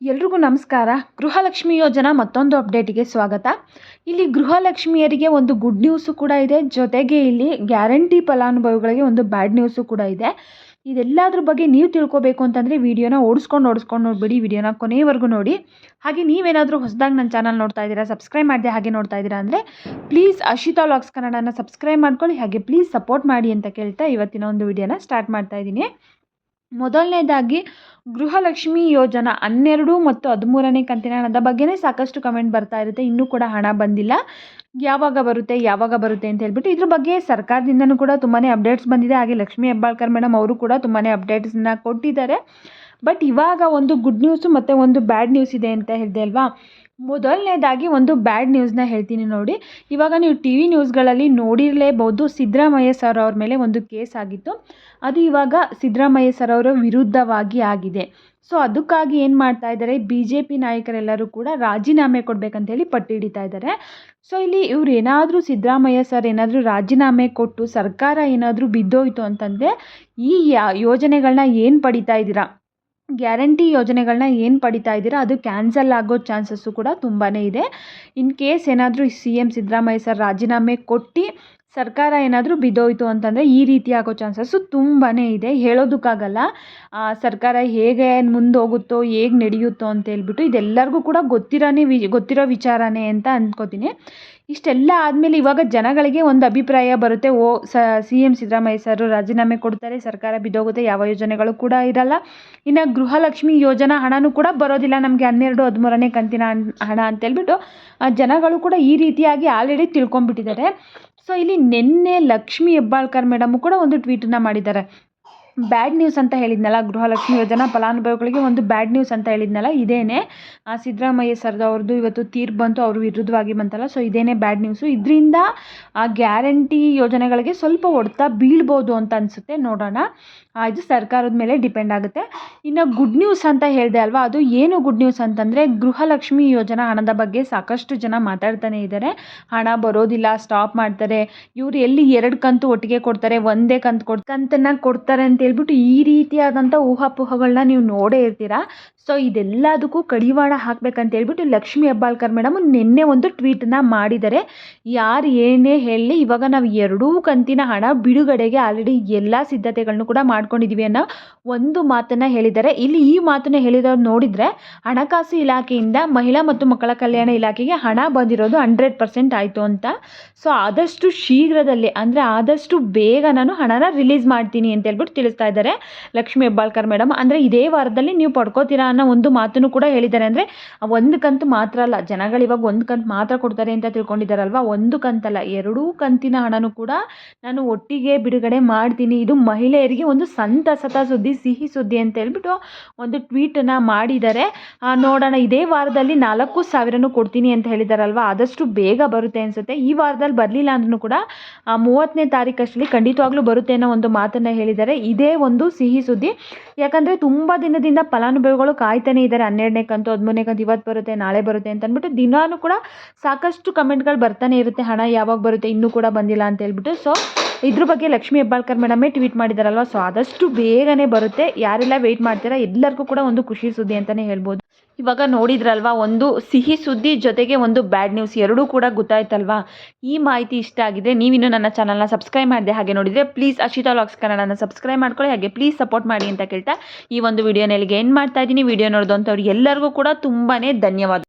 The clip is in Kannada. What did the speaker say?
ಎಲ್ರಿಗೂ ನಮಸ್ಕಾರ. ಗೃಹಲಕ್ಷ್ಮಿ ಯೋಜನಾ ಮತ್ತೊಂದು ಅಪ್ಡೇಟಿಗೆ ಸ್ವಾಗತ. ಇಲ್ಲಿ ಗೃಹಲಕ್ಷ್ಮಿಯರಿಗೆ ಒಂದು ಗುಡ್ ನ್ಯೂಸು ಕೂಡ ಇದೆ. ಜೊತೆಗೆ ಇಲ್ಲಿ ಗ್ಯಾರಂಟಿ ಫಲಾನುಭವಿಗಳಿಗೆ ಒಂದು ಬ್ಯಾಡ್ ನ್ಯೂಸು ಕೂಡ ಇದೆ. ಇದೆಲ್ಲದ್ರ ಬಗ್ಗೆ ನೀವು ತಿಳ್ಕೊಬೇಕು ಅಂತಂದರೆ ವೀಡಿಯೋನ ಓಡಿಸ್ಕೊಂಡು ಓಡಿಸ್ಕೊಂಡು ನೋಡಿಬಿಡಿ, ವಿಡಿಯೋನ ಕೊನೆಯವರೆಗೂ ನೋಡಿ. ಹಾಗೆ ನೀವೇನಾದರೂ ಹೊಸದಾಗಿ ನನ್ನ ಚಾನಲ್ ನೋಡ್ತಾ ಇದ್ದೀರಾ ಸಬ್ಸ್ಕ್ರೈಬ್ ಮಾಡಿದೆ ಹಾಗೆ ನೋಡ್ತಾ ಇದ್ದೀರಾ ಅಂದರೆ ಪ್ಲೀಸ್ ಅಶಿತಾ ವ್ಲಾಗ್ಸ್ ಕನ್ನಡನ ಸಬ್ಸ್ಕ್ರೈಬ್ ಮಾಡ್ಕೊಳ್ಳಿ, ಹಾಗೆ ಪ್ಲೀಸ್ ಸಪೋರ್ಟ್ ಮಾಡಿ ಅಂತ ಕೇಳ್ತಾ ಇವತ್ತಿನ ಒಂದು ವಿಡಿಯೋನ ಸ್ಟಾರ್ಟ್ ಮಾಡ್ತಾ ಇದ್ದೀನಿ. ಮೊದಲನೇದಾಗಿ ಗೃಹಲಕ್ಷ್ಮಿ ಯೋಜನಾ ಹನ್ನೆರಡು ಮತ್ತು ಹದಿಮೂರನೇ ಕಂತಿನ ಹಣದ ಬಗ್ಗೆನೇ ಸಾಕಷ್ಟು ಕಮೆಂಟ್ ಬರ್ತಾ ಇರುತ್ತೆ. ಇನ್ನೂ ಕೂಡ ಹಣ ಬಂದಿಲ್ಲ. ಯಾವಾಗ ಬರುತ್ತೆ ಯಾವಾಗ ಬರುತ್ತೆ ಅಂತ ಹೇಳ್ಬಿಟ್ಟು ಇದ್ರ ಬಗ್ಗೆ ಸರ್ಕಾರದಿಂದನೂ ಕೂಡ ತುಂಬಾ ಅಪ್ಡೇಟ್ಸ್ ಬಂದಿದೆ. ಹಾಗೆ ಲಕ್ಷ್ಮಿ ಹೆಬ್ಬಾಳ್ಕರ್ ಮೇಡಮ್ ಅವರು ಕೂಡ ತುಂಬಾ ಅಪ್ಡೇಟ್ಸನ್ನ ಕೊಟ್ಟಿದ್ದಾರೆ. ಬಟ್ ಇವಾಗ ಒಂದು ಗುಡ್ ನ್ಯೂಸು ಮತ್ತು ಒಂದು ಬ್ಯಾಡ್ ನ್ಯೂಸ್ ಇದೆ ಅಂತ ಹೇಳಿದೆ ಅಲ್ವಾ? ಮೊದಲನೇದಾಗಿ ಒಂದು ಬ್ಯಾಡ್ ನ್ಯೂಸ್ನ ಹೇಳ್ತೀನಿ ನೋಡಿ. ಇವಾಗ ನೀವು ಟಿ ವಿ ನ್ಯೂಸ್ಗಳಲ್ಲಿ ನೋಡಿರಲೇಬಹುದು ಸಿದ್ದರಾಮಯ್ಯ ಸರ್ ಅವ್ರ ಮೇಲೆ ಒಂದು ಕೇಸ್ ಆಗಿತ್ತು. ಅದು ಇವಾಗ ಸಿದ್ದರಾಮಯ್ಯ ಸರ್ ಅವರ ವಿರುದ್ಧವಾಗಿ ಆಗಿದೆ. ಸೊ ಅದಕ್ಕಾಗಿ ಏನು ಮಾಡ್ತಾ ಇದ್ದಾರೆ? ಬಿ ಜೆ ಪಿ ನಾಯಕರೆಲ್ಲರೂ ಕೂಡ ರಾಜೀನಾಮೆ ಕೊಡಬೇಕಂತ ಹೇಳಿ ಪಟ್ಟು ಹಿಡಿತಾ ಇದ್ದಾರೆ. ಸೊ ಇಲ್ಲಿ ಇವ್ರು ಏನಾದರೂ ಸಿದ್ದರಾಮಯ್ಯ ಸರ್ ಏನಾದರೂ ರಾಜೀನಾಮೆ ಕೊಟ್ಟು ಸರ್ಕಾರ ಏನಾದರೂ ಬಿದ್ದೋಯ್ತು ಅಂತಂದರೆ ಈ ಯೋಜನೆಗಳನ್ನ ಏನು ಪಡಿತಾ ಇದ್ದೀರಾ? ಗ್ಯಾರಂಟಿ ಯೋಜನೆಗಳನ್ನ ಏನು ಪಡಿತಾ ಇದ್ದೀರಾ, ಅದು ಕ್ಯಾನ್ಸಲ್ ಆಗೋ ಚಾನ್ಸಸ್ಸು ಕೂಡ ತುಂಬಾ ಇದೆ. ಇನ್ ಕೇಸ್ ಏನಾದರೂ ಸಿ ಎಂ ಸಿದ್ದರಾಮಯ್ಯ ಸರ್ ರಾಜೀನಾಮೆ ಕೊಟ್ಟು ಸರ್ಕಾರ ಏನಾದರೂ ಬಿದ್ದೋಯ್ತು ಅಂತಂದರೆ ಈ ರೀತಿ ಆಗೋ ಚಾನ್ಸಸ್ಸು ತುಂಬಾ ಇದೆ. ಹೇಳೋದಕ್ಕಾಗಲ್ಲ ಸರ್ಕಾರ ಹೇಗೆ ಮುಂದೆ ಹೋಗುತ್ತೋ ಹೇಗೆ ನಡೆಯುತ್ತೋ ಅಂತ ಹೇಳ್ಬಿಟ್ಟು ಇದೆಲ್ಲರಿಗೂ ಕೂಡ ಗೊತ್ತಿರೋನೇ ವಿ, ಗೊತ್ತಿರೋ ವಿಚಾರನೇ ಅಂತ ಅಂದ್ಕೋತೀನಿ ಇಷ್ಟೆಲ್ಲ ಆದಮೇಲೆ ಇವಾಗ ಜನಗಳಿಗೆ ಒಂದು ಅಭಿಪ್ರಾಯ ಬರುತ್ತೆ, ಓ, ಸಿ ಎಂ ಸಿದ್ದರಾಮಯ್ಯ ಸರ್ ರಾಜೀನಾಮೆ ಕೊಡ್ತಾರೆ, ಸರ್ಕಾರ ಬಿದ್ದೋಗುತ್ತೆ, ಯಾವ ಯೋಜನೆಗಳು ಕೂಡ ಇರಲ್ಲ. ಇನ್ನು ಗೃಹಲಕ್ಷ್ಮಿ ಯೋಜನಾ ಹಣನೂ ಕೂಡ ಬರೋದಿಲ್ಲ, ನಮಗೆ ಹನ್ನೆರಡು, ಹದಿಮೂರನೇ ಕಂತಿನ ಹಣ ಅಂತೇಳ್ಬಿಟ್ಟು ಜನಗಳು ಕೂಡ ಈ ರೀತಿಯಾಗಿ ಆಲ್ರೆಡಿ ತಿಳ್ಕೊಂಬಿಟ್ಟಿದ್ದಾರೆ ಸೊ, ಇಲ್ಲಿ ನಿನ್ನೆ ಲಕ್ಷ್ಮಿ ಹೆಬ್ಬಾಳ್ಕರ್ ಮೇಡಮು ಕೂಡ ಒಂದು ಟ್ವೀಟನ್ನು ಮಾಡಿದ್ದಾರೆ. ಬ್ಯಾಡ್ ನ್ಯೂಸ್ ಅಂತ ಹೇಳಿದ್ನಲ್ಲ, ಗೃಹಲಕ್ಷ್ಮಿ ಯೋಜನಾ ಫಲಾನುಭವಿಗಳಿಗೆ ಒಂದು ಬ್ಯಾಡ್ ನ್ಯೂಸ್ ಅಂತ ಹೇಳಿದ್ನಲ್ಲ, ಇದೇನೆ. ಸಿದ್ದರಾಮಯ್ಯ ಸರ್ದವ್ರದ್ದು ಇವತ್ತು ತೀರ್ಪು ಬಂತು, ಅವರು ವಿರುದ್ಧವಾಗಿ ಬಂತಲ್ಲ ಸೊ ಇದೇನೇ ಬ್ಯಾಡ್ ನ್ಯೂಸು ಇದರಿಂದ, ಆ ಗ್ಯಾರಂಟಿ ಯೋಜನೆಗಳಿಗೆ ಸ್ವಲ್ಪ ಹೊಡೆತ ಬೀಳ್ಬೋದು ಅಂತ ಅನಿಸುತ್ತೆ, ನೋಡೋಣ. ಇದು ಸರ್ಕಾರದ ಮೇಲೆ ಡಿಪೆಂಡ್ ಆಗುತ್ತೆ. ಇನ್ನು ಗುಡ್ ನ್ಯೂಸ್ ಅಂತ ಹೇಳಿದೆ ಅಲ್ವಾ, ಅದು ಏನು ಗುಡ್ ನ್ಯೂಸ್ ಅಂತಂದರೆ, ಗೃಹಲಕ್ಷ್ಮಿ ಯೋಜನಾ ಹಣದ ಬಗ್ಗೆ ಸಾಕಷ್ಟು ಜನ ಮಾತಾಡ್ತಾನೆ ಇದ್ದಾರೆ ಹಣ ಬರೋದಿಲ್ಲ ಸ್ಟಾಪ್ ಮಾಡ್ತಾರೆ. ಇವರು ಎಲ್ಲಿ ಎರಡು ಕಂತು ಒಟ್ಟಿಗೆ ಕೊಡ್ತಾರೆ, ಒಂದೇ ಕಂತು ಕೊಡ್ ಕಂತನ್ನು ಕೊಡ್ತಾರೆ ಅಂತ ಹೇಳ್ಬಿಟ್ಟು ಈ ರೀತಿಯಾದಂಥ ಊಹಾಪೋಹಗಳನ್ನ ನೀವು ನೋಡೇ ಇರ್ತೀರ? ಸೊ ಇದೆಲ್ಲದಕ್ಕೂ ಕಡಿವಾಣ ಹಾಕಬೇಕಂತ ಹೇಳ್ಬಿಟ್ಟು ಲಕ್ಷ್ಮಿ ಹೆಬ್ಬಾಳ್ಕರ್ ಮೇಡಮ್ ನಿನ್ನೆ ಒಂದು ಟ್ವೀಟನ್ನು ಮಾಡಿದ್ದಾರೆ. ಯಾರು ಏನೇ ಹೇಳಲಿ ಇವಾಗ ನಾವು ಎರಡೂ ಕಂತಿನ ಹಣ ಬಿಡುಗಡೆಗೆ ಆಲ್ರೆಡಿ ಎಲ್ಲ ಸಿದ್ಧತೆಗಳನ್ನು ಕೂಡ ಮಾಡ್ಕೊಂಡಿದ್ದೀವಿ ಅನ್ನೋ ಒಂದು ಮಾತನ್ನು ಹೇಳಿದ್ದಾರೆ. ಇಲ್ಲಿ ಈ ಮಾತನ್ನು ಹೇಳಿದವ್ರು ನೋಡಿದರೆ ಹಣಕಾಸು ಇಲಾಖೆಯಿಂದ ಮಹಿಳಾ ಮತ್ತು ಮಕ್ಕಳ ಕಲ್ಯಾಣ ಇಲಾಖೆಗೆ ಹಣ ಬಂದಿರೋದು ಹಂಡ್ರೆಡ್ ಪರ್ಸೆಂಟ್ ಆಯಿತು ಅಂತ. ಸೊ ಆದಷ್ಟು ಶೀಘ್ರದಲ್ಲಿ ಅಂದರೆ ಆದಷ್ಟು ಬೇಗ ನಾನು ಹಣನ ರಿಲೀಸ್ ಮಾಡ್ತೀನಿ ಅಂತ ಹೇಳ್ಬಿಟ್ಟು ತಿಳಿಸ್ತಾ ಇದ್ದಾರೆ. ಲಕ್ಷ್ಮಿ ಹೆಬ್ಬಾಳ್ಕರ್ ಮೇಡಮ್ ಅಂದರೆ ಇದೇ ವಾರದಲ್ಲಿ ನೀವು ಪಡ್ಕೋತೀರಾ ಅನ್ನೋ ಒಂದು ಮಾತನ್ನು ಕೂಡ ಹೇಳಿದ್ದಾರೆ. ಅಂದರೆ ಒಂದು ಕಂತು ಮಾತ್ರ ಅಲ್ಲ, ಜನಗಳು ಇವಾಗ ಒಂದು ಕಂತು ಮಾತ್ರ ಕೊಡ್ತಾರೆ ಅಂತ ತಿಳ್ಕೊಂಡಿದ್ದಾರಲ್ವ? ಒಂದು ಕಂತಲ್ಲ, ಎರಡೂ ಕಂತಿನ ಹಣನೂ ಕೂಡ ನಾನು ಒಟ್ಟಿಗೆ ಬಿಡುಗಡೆ ಮಾಡ್ತೀನಿ. ಇದು ಮಹಿಳೆಯರಿಗೆ ಒಂದು ಸಂತಸತ ಸುದ್ದಿ, ಸಿಹಿ ಸುದ್ದಿ ಅಂತ ಹೇಳ್ಬಿಟ್ಟು ಒಂದು ಟ್ವೀಟನ್ನು ಮಾಡಿದ್ದಾರೆ. ನೋಡೋಣ, ಇದೇ ವಾರದಲ್ಲಿ ನಾಲ್ಕು ಸಾವಿರನೂ ಕೊಡ್ತೀನಿ ಅಂತ ಹೇಳಿದಾರಲ್ವ ಆದಷ್ಟು ಬೇಗ ಬರುತ್ತೆ ಅನಿಸುತ್ತೆ. ಈ ವಾರದಲ್ಲಿ ಬರಲಿಲ್ಲ ಅಂದ್ರೂ ಕೂಡ ಮೂವತ್ತನೇ ತಾರೀಕಷ್ಟಲ್ಲಿ ಖಂಡಿತವಾಗ್ಲೂ ಬರುತ್ತೆ ಅನ್ನೋ ಒಂದು ಮಾತನ್ನು ಹೇಳಿದ್ದಾರೆ. ಇದೇ ಒಂದು ಸಿಹಿ ಸುದ್ದಿ. ಯಾಕಂದರೆ ತುಂಬ ದಿನದಿಂದ ಫಲಾನುಭವಿಗಳು ಕಾಯ್ತಾನೆ ಇದ್ದಾರೆ. ಹನ್ನೆರಡನೇ ಕಂತು, ಹದಿಮೂರನೇ ಕಂತು, ಇವತ್ತು ಬರುತ್ತೆ, ನಾಳೆ ಬರುತ್ತೆ ಅಂತ ಅಂದ್ಬಿಟ್ಟು ದಿನಾನು ಕೂಡ ಸಾಕಷ್ಟು ಕಮೆಂಟ್ಗಳು ಬರ್ತಾನೆ ಇರುತ್ತೆ. ಹಣ ಯಾವಾಗ ಬರುತ್ತೆ ಇನ್ನೂ ಕೂಡ ಬಂದಿಲ್ಲ ಅಂತ ಹೇಳ್ಬಿಟ್ಟು. ಸೊ ಇದ್ರ ಬಗ್ಗೆ ಲಕ್ಷ್ಮೀ ಹೆಬ್ಬಾಳ್ಕರ್ ಮೇಡಮೇ ಟ್ವೀಟ್ ಮಾಡಿದಾರಲ್ವ? ಸೊ ಆದಷ್ಟು ಬೇಗನೆ ಬರುತ್ತೆ. ಯಾರೆಲ್ಲ ವೆಯ್ಟ್ ಮಾಡ್ತೀರಾ, ಎಲ್ಲರಿಗೂ ಕೂಡ ಒಂದು ಖುಷಿ ಸುದ್ದಿ ಅಂತಲೇ ಹೇಳ್ಬೋದು. ಇವಾಗ ನೋಡಿದ್ರಲ್ವಾ, ಒಂದು ಸಿಹಿ ಸುದ್ದಿ ಜೊತೆಗೆ ಒಂದು ಬ್ಯಾಡ್ ನ್ಯೂಸ್ ಎರಡೂ ಕೂಡ ಗೊತ್ತಾಯ್ತಲ್ವಾ? ಈ ಮಾಹಿತಿ ಇಷ್ಟ ಆಗಿದೆ ನೀವಿನ್ನೂ ನನ್ನ ಚಾನಲ್ನ ಸಬ್ಸ್ಕ್ರೈಬ್ ಮಾಡಿದೆ ಹಾಗೆ ನೋಡಿದರೆ ಪ್ಲೀಸ್ ಅಶಿತಾ ಲಾಕ್ಸ್ ಕನ್ನಡನ ಸಬ್ಸ್ಕ್ರೈಬ್ ಮಾಡ್ಕೊಳ್ಳಿ, ಹಾಗೆ ಪ್ಲೀಸ್ ಸಪೋರ್ಟ್ ಮಾಡಿ ಅಂತ ಕೇಳ್ತಾ ಈ ಒಂದು ವಿಡಿಯೋನಲ್ಲಿ ಏನು ಮಾಡ್ತಾ ಇದ್ದೀನಿ. ವಿಡಿಯೋ ನೋಡಿದಂಥವ್ರು ಎಲ್ಲರಿಗೂ ಕೂಡ ತುಂಬಾ ಧನ್ಯವಾದ.